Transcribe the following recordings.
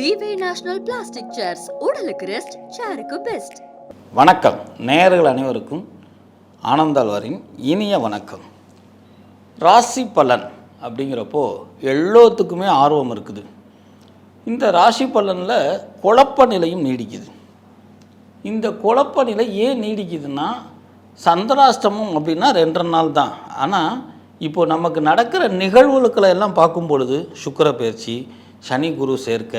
விவே national plastic chairs உடலுக்கு rest சேருக்கு best வணக்கம். நேயர்கள் அனைவருக்கும் ஆனந்தாழ்வாரின் இனிய வணக்கம். ராசி பலன் அப்படிங்கிறப்போ எல்லோத்துக்குமே ஆர்வம் இருக்குது. இந்த ராசி பலனில் குழப்ப நிலையும் நீடிக்குது. இந்த குழப்ப நிலை ஏன் நீடிக்குதுன்னா சந்திராஷ்டமம் அப்படின்னா ரெண்டரை நாள் தான். ஆனால் இப்போ நமக்கு நடக்கிற நிகழ்வுகளுக்களை எல்லாம் பார்க்கும் பொழுது சுக்கர பயிற்சி சனி குரு சேர்க்க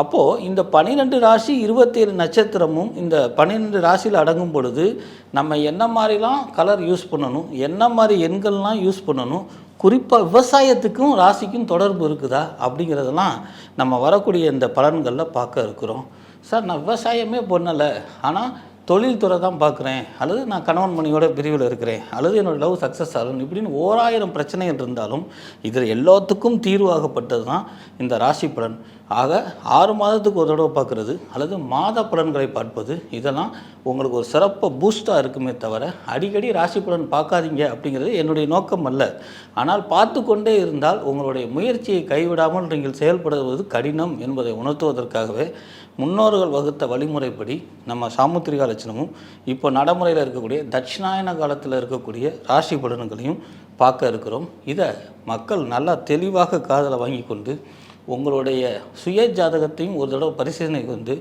அப்போது இந்த பன்னிரெண்டு ராசி இருபத்தேழு நட்சத்திரமும் இந்த பன்னிரெண்டு ராசியில் அடங்கும் பொழுது நம்ம என்ன மாதிரிலாம் கலர் யூஸ் பண்ணணும் என்ன மாதிரி எண்கள்லாம் யூஸ் பண்ணணும் குறிப்பாக விவசாயத்துக்கும் ராசிக்கும் தொடர்பு இருக்குதா அப்படிங்கிறதெல்லாம் நம்ம வரக்கூடிய இந்த பலன்களில் பார்க்க இருக்கிறோம். சார் நான் விவசாயமே பண்ணலை. ஆனால் தொழில்துறை தான் பார்க்குறேன். அல்லது நான் கணவன் மணியோட பிரிவில் இருக்கிறேன். அல்லது என்னோடய லவ் சக்ஸஸ் ஆகணும் இப்படின்னு ஓராயிரம் பிரச்சனைகள் இருந்தாலும் இதில் எல்லாத்துக்கும் தீர்வாகப்பட்டது தான் இந்த ராசி பலன். ஆக ஆறு மாதத்துக்கு ஒரு தடவை பார்க்குறது அல்லது மாத பலன்களை பார்ப்பது இதெல்லாம் உங்களுக்கு ஒரு சிறப்பாக பூஸ்டாக இருக்குமே தவிர அடிக்கடி ராசி பலன் பார்க்காதீங்க அப்படிங்கிறது என்னுடைய நோக்கம் அல்ல. ஆனால் பார்த்து கொண்டே இருந்தால் உங்களுடைய முயற்சியை கைவிடாமல் நீங்கள் செயல்படுவது கடினம் என்பதை உணர்த்துவதற்காகவே முன்னோர்கள் வகுத்த வழிமுறைப்படி நம்ம சாமுத்திரிகா லட்சணமும் இப்போ நடைமுறையில் இருக்கக்கூடிய தட்சிணாயன காலத்தில் இருக்கக்கூடிய ராசி பலன்களையும் பார்க்க இருக்கிறோம். இதை மக்கள் நல்லா தெளிவாக காதலை வாங்கி கொண்டு உங்களுடைய சுய ஜாதகத்தையும் ஒரு தடவை பரிசீலனை கொண்டு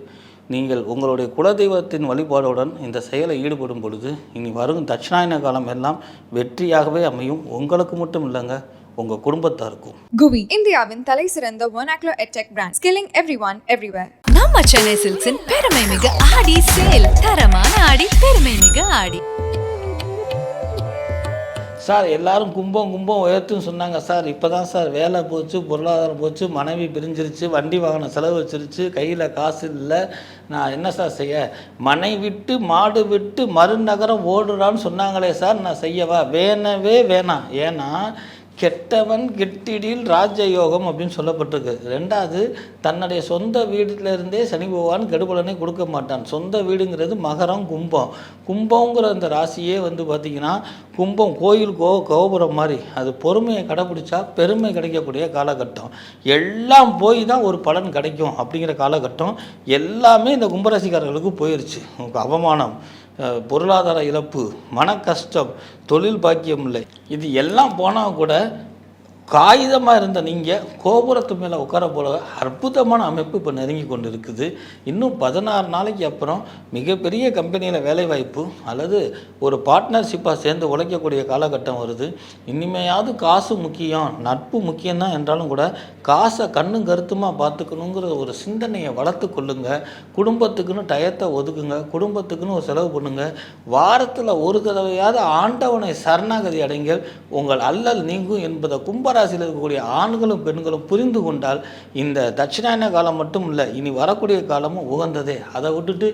நீங்கள் உங்களுடைய குலதெய்வத்தின் வழிபாடுடன் இந்த செயலை ஈடுபடும் பொழுது இனி வரும் தட்சிணாயன காலம் எல்லாம் வெற்றியாகவே அமையும். உங்களுக்கு மட்டும் இல்லைங்க உங்கள் குடும்பத்தாருக்கும் குவி இந்தியாவின் தலை சிறந்த ஒனாக்லோ edtech brand skilling every one everywhere நம்ம சென்னை சில்க்ஸின் பெருமை மிகு ஆடி சேல் தரமான ஆடி பெருமை மிகு ஆடி. சார் எல்லாரும் கும்பம் கும்பம் உயர்த்துன்னு சொன்னாங்க சார். இப்போ தான் சார் வேலை போச்சு பொருளாதாரம் போச்சு மனைவி பிரிஞ்சிருச்சு வண்டி வாகனம் செலவு வச்சிருச்சு கையில் காசு இல்லை. நான் என்ன சார் செய்ய? மனை விட்டு மாடு விட்டு மறுநகரம் ஓடுறான்னு சொன்னாங்களே சார் நான் செய்யவா? வேணவே வேணாம். ஏன்னா கெட்டவன் கெட்டிடில் ராஜயோகம் அப்படின்னு சொல்லப்பட்டிருக்கு. ரெண்டாவது தன்னுடைய சொந்த வீட்டிலிருந்தே சனி பகவான் கெடுபலனை கொடுக்க மாட்டான். சொந்த வீடுங்கிறது மகரம் கும்பம். கும்பங்கிற அந்த ராசியே வந்து பார்த்திங்கன்னா கும்பம் கோயில் கோ கோபுரம் மாதிரி. அது பொறுமையை கடைப்பிடிச்சா பெருமை கிடைக்கக்கூடிய காலகட்டம். எல்லாம் போய் தான் ஒரு பலன் கிடைக்கும் அப்படிங்கிற காலகட்டம் எல்லாமே இந்த கும்பராசிக்காரர்களுக்கு போயிடுச்சு அவமானம். பொருளாதார இழப்பு மன கஷ்டம் தொழில் பாக்கியம் இல்லை. இது எல்லாம் போனால் கூட காகிதமாக இருந்த நீங்கள் கோபுரத்து மேலே உட்கார போல அற்புதமான அமைப்பு இப்போ நெருங்கி கொண்டு இருக்குது இன்னும் பதினாறு நாளைக்கு அப்புறம் மிகப்பெரிய கம்பெனியில் வேலைவாய்ப்பு அல்லது ஒரு பார்ட்னர்ஷிப்பாக சேர்ந்து உழைக்கக்கூடிய காலகட்டம் வருது. இனிமையாவது காசு முக்கியம் நட்பு முக்கியம்தான் என்றாலும் கூட காசை கண்ணும் கருத்துமாக பார்த்துக்கணுங்கிற ஒரு சிந்தனையை வளர்த்து கொள்ளுங்க. குடும்பத்துக்குன்னு டயத்தை ஒதுக்குங்க. குடும்பத்துக்குன்னு ஒரு செலவு பண்ணுங்க. வாரத்தில் ஒரு தடவையாவது ஆண்டவனை சரணாகதி அடைங்கள். உங்கள் அல்லல் நீங்கும் என்பதை கும்பராசியில் இருக்கக்கூடிய ஆண்களும் பெண்களும் புரிந்து கொண்டால் இந்த தட்சிணாயன காலம் மட்டும் இல்லை இனி வரக்கூடிய காலமும் உகந்ததே. அதை விட்டுட்டு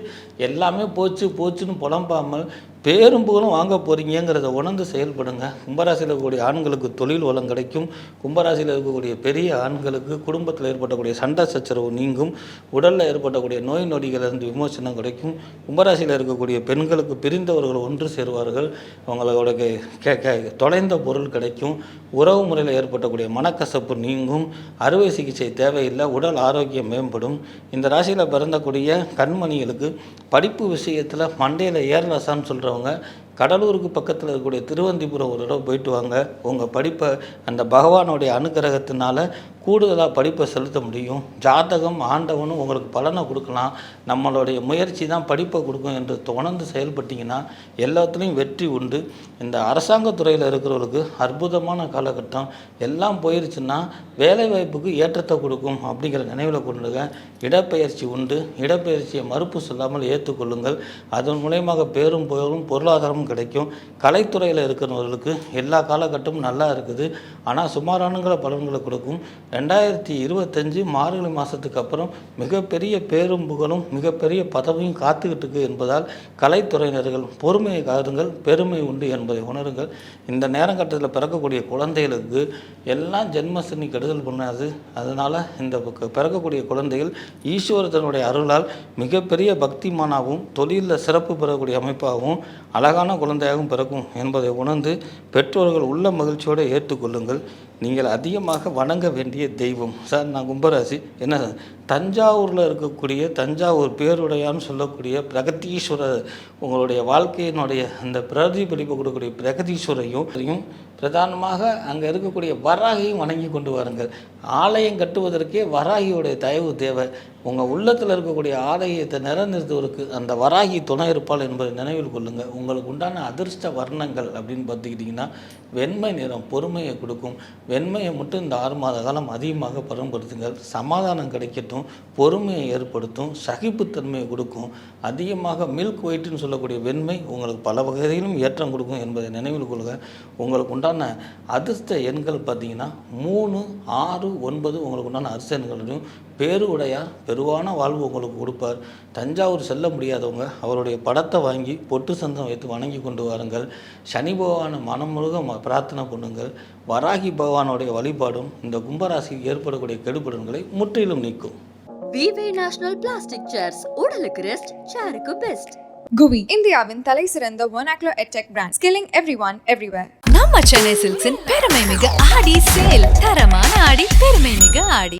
எல்லாமே போச்சு போச்சுன்னு புலம்பாமல் பேரும் புகழும் வாங்க போகிறீங்கிறத உணர்ந்து செயல்படுங்க. கும்பராசியில் இருக்கக்கூடிய ஆண்களுக்கு தொழில் வளம் கிடைக்கும். கும்பராசியில் இருக்கக்கூடிய பெரிய ஆண்களுக்கு குடும்பத்தில் ஏற்படக்கூடிய சண்டை சச்சரவு நீங்கும். உடலில் ஏற்படக்கூடிய நோய் நொடிகளிலிருந்து விமோசனம் கிடைக்கும். கும்பராசியில் இருக்கக்கூடிய பெண்களுக்கு பிரிந்தவர்கள் ஒன்று சேருவார்கள். அவங்களோட கே தொலைந்த பொருள் கிடைக்கும். உறவு முறையில் ஏற்படக்கூடிய மனக்கசப்பு நீங்கும். அறுவை சிகிச்சை தேவையில்லை. உடல் ஆரோக்கியம் மேம்படும். இந்த ராசியில் பிறந்தக்கூடிய கண்மணிகளுக்கு படிப்பு விஷயத்தில் மண்டையில் சொல்கிற சொல்கிறவங்க கடலூருக்கு பக்கத்தில் இருக்கக்கூடிய திருவந்திபுரம் ஒரு தடவை போயிட்டு வாங்க. உங்கள் படிப்பை அந்த பகவானுடைய அனுகிரகத்தினால கூடுதலாக படிப்பை செலுத்த முடியும். ஜாதகம் ஆண்டவனும் உங்களுக்கு பலனை கொடுக்கலாம். நம்மளுடைய முயற்சி தான் படிப்பை கொடுக்கும் என்று தொடர்ந்து செயல்பட்டீங்கன்னா எல்லாத்துலேயும் வெற்றி உண்டு. இந்த அரசாங்கத்துறையில் துறையில் இருக்கிறவங்களுக்கு அற்புதமான காலகட்டம். எல்லாம் போயிருச்சுன்னா வேலை வாய்ப்புக்கு ஏற்றத்தை கொடுக்கும் அப்படிங்கிற நினைவில் கொண்டுங்க. இடப்பெயர்ச்சி உண்டு. இடப்பெயர்ச்சியை மறுப்பு சொல்லாமல் ஏற்றுக்கொள்ளுங்கள். அதன் மூலயமாக பேரும் புகழும் பொருளாதாரமும் கிடைக்கும். கலைத்துறையில் இருக்கிறவர்களுக்கு எல்லா காலகட்டமும் நல்லா இருக்குது. ஆனால் சுமாரானுங்கிற பலன்களை கொடுக்கும். ரெண்டாயிரத்தி இருபத்தஞ்சு மார்கழி மாதத்துக்கு அப்புறம் மிகப்பெரிய பேரும் புகழும் மிகப்பெரிய பதவியும் காத்துக்கிட்டு இருக்கு என்பதால் கலைத்துறையினர்கள் பொறுமையை காருங்கள் பெருமை உண்டு என்பதை உணருங்கள். இந்த நேரங்கட்டத்தில் பிறக்கக்கூடிய குழந்தைகளுக்கு எல்லாம் ஜென்மசனி கெடுதல் பண்ணாது. அதனால் இந்த பக்க- பிறக்கக்கூடிய குழந்தைகள் ஈஸ்வரத்தனுடைய அருளால் மிகப்பெரிய பக்திமானாகவும் தொழிலில் சிறப்பு பெறக்கூடிய அமைப்பாகவும் அழகான குழந்தையாகவும் பிறக்கும் என்பதை உணர்ந்து பெற்றோர்கள் உள்ள மகிழ்ச்சியோடு ஏற்றுக்கொள்ளுங்கள். நீங்கள் அதிகமாக வணங்க வேண்டிய தெய்வம். சார் நான் கும்பராசி. என்ன சார்? தஞ்சாவூரில் இருக்கக்கூடிய தஞ்சாவூர் பேருடையான்னு சொல்லக்கூடிய பிரகதீஸ்வரர் உங்களுடைய வாழ்க்கையினுடைய அந்த பிரதிபலிப்பு கொடுக்கக்கூடிய பிரகதீஸ்வரையும் பிரதானமாக அங்கே இருக்கக்கூடிய வராகியும் வணங்கி கொண்டு வாருங்கள். ஆலயம் கட்டுவதற்கே வராகியோடைய தயவு தேவை. உங்கள் உள்ளத்தில் இருக்கக்கூடிய ஆலயத்தை நிறநிறுத்துவதற்கு அந்த வராகி துணை இருப்பாள் என்பதை நினைவில் கொள்ளுங்கள் உங்களுக்கு உண்டான அதிர்ஷ்ட வர்ணங்கள் அப்படின்னு பார்த்துக்கிட்டிங்கன்னா வெண்மை நிறம் பொறுமையை கொடுக்கும். வெண்மையை மட்டும் இந்த ஆறு மாத காலம் அதிகமாக பயன்படுத்துங்கள் சமாதானம் கிடைக்கட்டும் பொறுமையை ஏற்படுத்தும் சகிப்புத்தன்மையை கொடுக்கும். அதிகமாக மில்க் ஒயிட்னு சொல்லக்கூடிய வெண்மை உங்களுக்கு பல வகையிலும் ஏற்றம் கொடுக்கும் என்பதை நினைவில் கொள்க உங்களுக்கு உண்டான அதிர்ஷ்ட எண்கள் பார்த்தீங்கன்னா மூணு ஆறு ஒன்பது உங்களுக்கு உண்டான அதிர்ஷ்ட எண்கள் பேரு உடையார் பெருவான வாழ்வு உங்களுக்கு கொடுப்பார். தஞ்சாவூர் செல்ல முடியாதவங்க அவருடைய படத்தை வாங்கி பொட்டு சந்தம் வைத்து வணங்கி கொண்டு வாருங்கள். சனி பகவானை மனமுருக பிரார்த்தனை பண்ணுங்கள். வராகி பகவானுடைய வழிபாடும் இந்த கும்பராசிக்கு ஏற்படக்கூடிய கெடுபடன்களை முற்றிலும் நீக்கும். விவே நேஷனல் பிளாஸ்டிக் சேர்ஸ் உடலுக்கு ரெஸ்ட் சேருக்கு பெஸ்ட் குவி இந்தியாவின் தலை சிறந்த ஒனாக்லோ edtech brand skilling every one everywhere நம்ம சென்னை சில்க்ஸின் பெருமை மிகு ஆடி சேல் தரமான ஆடி பெருமை மிகு ஆடி